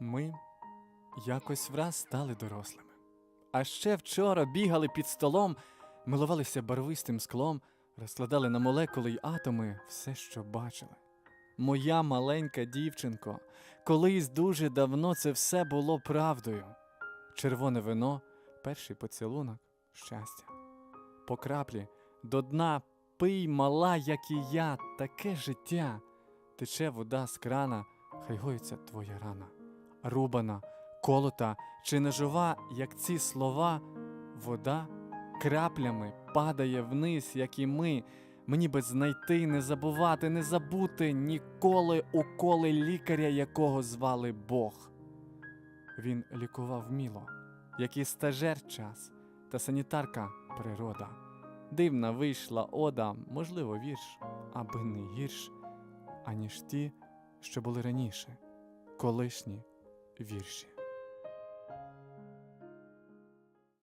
Ми якось враз стали дорослими. А ще вчора бігали під столом, милувалися барвистим склом, розкладали на молекули й атоми все, що бачили. Моя маленька дівчинко, колись дуже давно це все було правдою. Червоне вино, перший поцілунок, щастя. По краплі до дна пий, мала, як і я, таке життя. Тече вода з крана, хай гоїться твоя рана. Рубана, колота чи нежива, як ці слова, вода краплями падає вниз, як і ми. Мені би знайти, не забувати, не забути ніколи уколи лікаря, якого звали Бог. Він лікував міло, як і стажер час, та санітарка природа. Дивна вийшла ода, можливо, вірш, аби не гірш, аніж ті, що були раніше, колишні вірші.